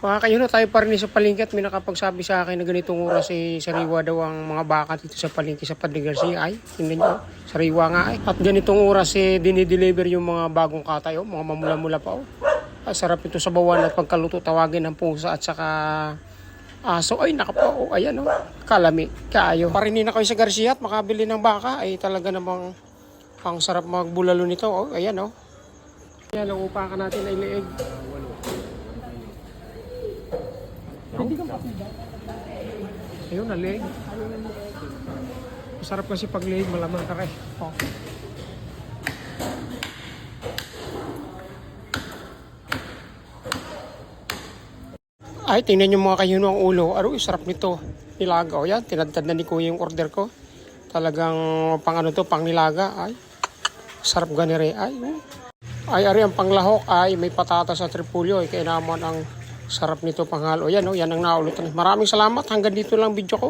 Mga kayo na tayo pa rin sa palengke at may nakapagsabi sa akin na ganitong oras si sariwa daw ang mga baka dito sa palengke sa Padre Garcia. Ay, tingnan nyo, sariwa nga ay. At ganitong oras eh, dinideliver yung mga bagong katay, oh, mga mamula-mula pa. Oh. Ah, sarap ito sa bawan at pagkaluto tawagin ng pusa at saka aso. Ay, naka po, oh, ayan oh, kalami, kaayo. Parinin na kayo sa Garcia at makabili ng baka. Ay, talaga namang ang sarap magbulalo nito. Oh, ayan oh. Yan, ang upakan natin ay leeg. Ayun, na leg. Masarap kasi pag leg, malaman ka kay. Oh. Ay, tingnan nyo mga kayuno ang ulo. Aro, sarap nito. Nilaga. O yan, tinadtad na ni kuya yung order ko. Talagang pang ano to, pang nilaga. Ay, sarap ganire. Ay, oh. ay, ari ang panglahok. Ay, may patatas sa tripulyo. Ay, kaya naman ang sarap nito panghalo. Yan, oh, yan ang naulot. Maraming salamat. Hanggang dito lang video ko.